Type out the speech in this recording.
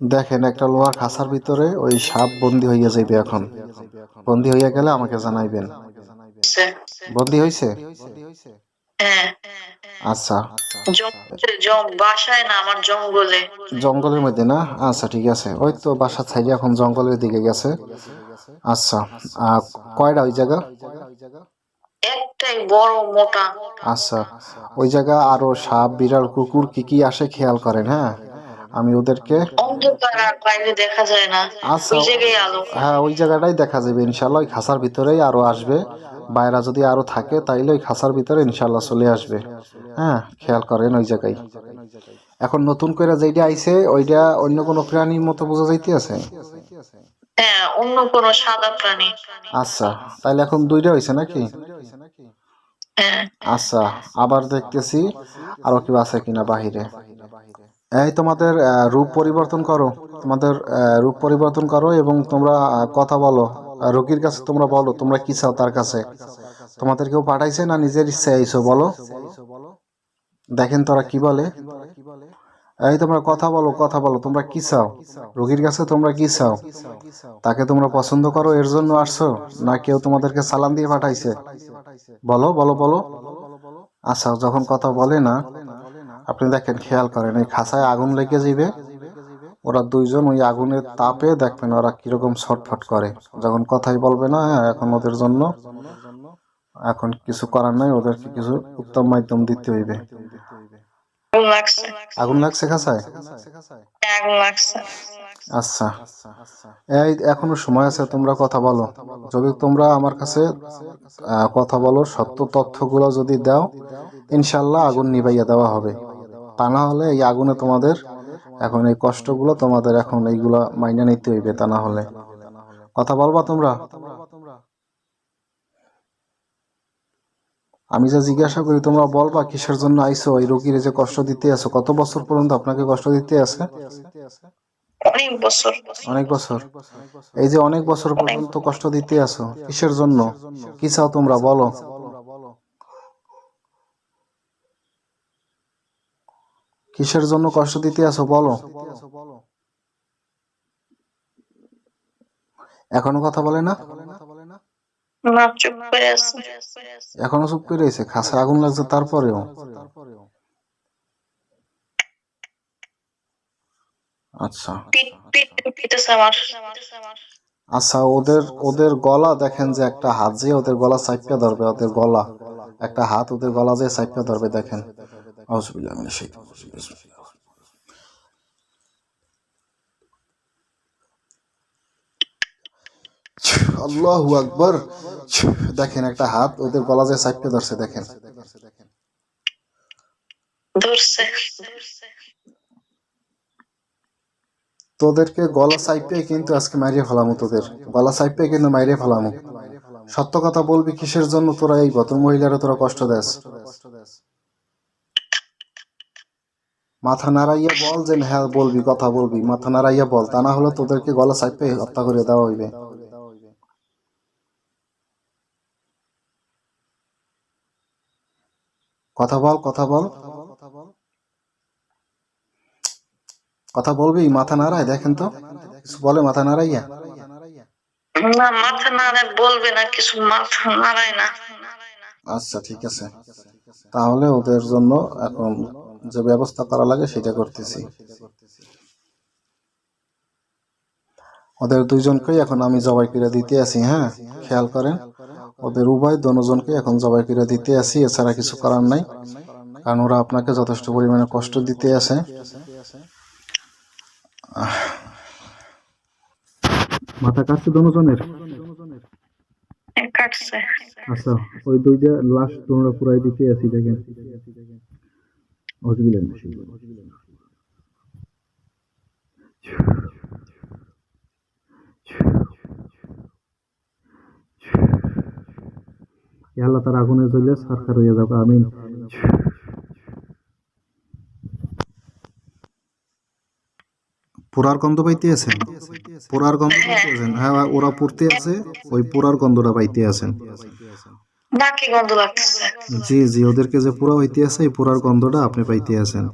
দেখেন একটা লোহার খাঁচার ভিতরে ওই সাপ বন্দি হইয়া যাইবে এখন। বন্দি হইয়া গেলে আমাকে জানাইবেন। বন্দি হইছে? হ্যাঁ। আচ্ছা। জঙ্গলের মধ্যে না? আচ্ছা ঠিক আছে। ওই তো বাসা ছাইড়ে এখন জঙ্গলের দিকে গেছে। আচ্ছা কয়টা ওই জায়গা? একটাই বড় মোটা। আচ্ছা ওই জায়গা আরও সাপ বিড়াল কুকুর কি কি আসে খেয়াল করেন হ্যাঁ? আমি ওদেরকে দেখা যায় না। আচ্ছা হ্যাঁ ওই জায়গাটাই দেখা যাবে ইনশাল্লাহ। ওই খাঁচার ভিতরেই আরও আসবে। বাইরা যদি আরও থাকে তাইলে ওই খাঁচার ভিতরে ইনশাল্লাহ চলে আসবে। হ্যাঁ খেয়াল করেন ওই জায়গায়। এখন নতুন করে যেটা আইছে ওইটা অন্য কোনো প্রাণীর মতো বোঝা যাইতে আছে হ্যাঁ অন্য কোনো সাদা প্রাণী। আচ্ছা তাইলে এখন দুইটা হয়েছে নাকি? হ্যাঁ। আচ্ছা আবার দেখতেছি আরও কি আছে কিনা বাহিরে। এই তোমাদের রূপ পরিবর্তন করো। তোমাদের রূপ পরিবর্তন করো এবং তোমরা কথা বলো। রোগীর কাছে তোমরা বলো, তোমরা কি চাও তার কাছে? তোমাদের কেউ পাঠাইছে না নিজের ইচ্ছে আইসো বলো? দেখেন তোরা কি বলে? এই তোমরা কথা বলো কথা বলো, তোমরা কি চাও? রোগীর কাছে তোমরা কি চাও? তাকে তোমরা পছন্দ করো, এর জন্য আসছো? না কেউ তোমাদেরকে সালাম দিয়ে পাঠাইছে? বলো বলো বলো। আচ্ছা যখন কথা বলে না আপনি দেখেন খেয়াল করেন এই খাসায় আগুন লেগে যাবে ওরা দুইজন ওই আগুনের তাপে দেখবেন ওরা কীরকম ছটফট করে। যখন কথাই বলবে না হ্যাঁ, এখন ওদের জন্য এখন কিছু করার নাই ওদেরকে কিছু উত্তম মাধ্যম দিতে হইবে। আগুন লাগছে। খাঁচায়? আগুন আচ্ছা। এই এখনও সময় আছে তোমরা কথা বলো। যদি তোমরা আমার কাছে কথা বলো সত্য তথ্যগুলো যদি দাও ইনশাল্লাহ আগুন নিভাইয়া দেওয়া হবে। তা না হলে এই আগুনে তোমাদের এখন এই কষ্টগুলো তোমাদের এখন এইগুলা মাইনে নিতে হইবে তা না হলে। কথা বলবা তোমরা? আমি যা জিজ্ঞাসা করি তোমরা বলবা কিসের জন্য আইছো? এই রোগীর যে কষ্ট দিতে আছো কত বছর পর্যন্ত আপনাকে কষ্ট দিতে আছে? অনেক বছর। অনেক বছর। এই যে অনেক বছর পর্যন্ত কষ্ট দিতে আছো কিসের জন্য? কি চাও তোমরা? বলো। কিসের জন্য কষ্ট দিতে আছো বলো? এখনও কথা বলে না? না চুপ করে আছে। এখনও চুপ করে রয়েছে খাসে আগুন লাগছে তারপরেও? আচ্ছা। আচ্ছা ওদের ওদের গলা দেখেন যে একটা হাত যে ওদের গলা চাইপা ধরবে ওদের গলা। একটা হাত ওদের গলা যে চাইপা ধরবে দেখেন। আউযুবিল্লাহি মিনাশ শাইতানির রাজিম। বিসমিল্লাহ। আল্লাহু আকবার। দেখেন একটা হাত ওদের গলা যে চাইপা ধরছে দেখেন। তোদেরকে গলা চাইপে কিন্তু আজকে মারিয়ে ফেলামু তোদের। গলা চাইপে কিন্তু মারিয়ে ফেলামু। সত্য কথা বলবি কিসের জন্য তোরা এই ভদ্র মহিলারা তোরা কষ্ট দেস? মাথা নাড়াইয়া বল যে হ্যাঁ বলবি কথা বলবি মাথা নাড়াইয়া বল তা না হলে তোদেরকে গলা চাইপে হত্যা করে দেওয়া হইবে। কথা বল কথা বল। কথা বলবি মাথা নাড়ায় দেখেন তো কিছু বলে মাথা নাড়াইয়া। না মাথা নাড়ায় বলবে না কিছু মাথা নাড়ায় না। আচ্ছা ঠিক আছে। তাহলে ওদের জন্য এখন যে ব্যবস্থা করা লাগে সেটা করতেছি। ওদের দুইজনকেই এখন আমি জবাই করে দিতে আছি হ্যাঁ? খেয়াল করেন? ওদের উভয় দনজনকে এখন জবাই করে দিতে আছি এছাড়া কিছু করার নাই। কারণ ওরা আপনাকে যথেষ্ট পরিমাণে কষ্ট দিতে আছে। মাথা কাটছে দনজনের? কাটছে। আচ্ছা ওই দুইটা লাশ তোমরা পুরাই দিতে আছি দেখেন। অজবিলেন আল্লাহ তার আগুনে জ্বলে সরকার হয়ে যাবে আমিন পোড়ার গন্ধ পাইতে আছেন পোড়ার গন্ধ পাইতে আছেন হ্যাঁ ওরা পড়তে আছে ওই পোড়ার গন্ধটা পাইতে আছেন নাকি গন্ধ লাগতেছে। জি জি, ওদেরকে যে পুরা হইতে আছে এই পুরার গন্ধটা আপনি পাইতে আছেন।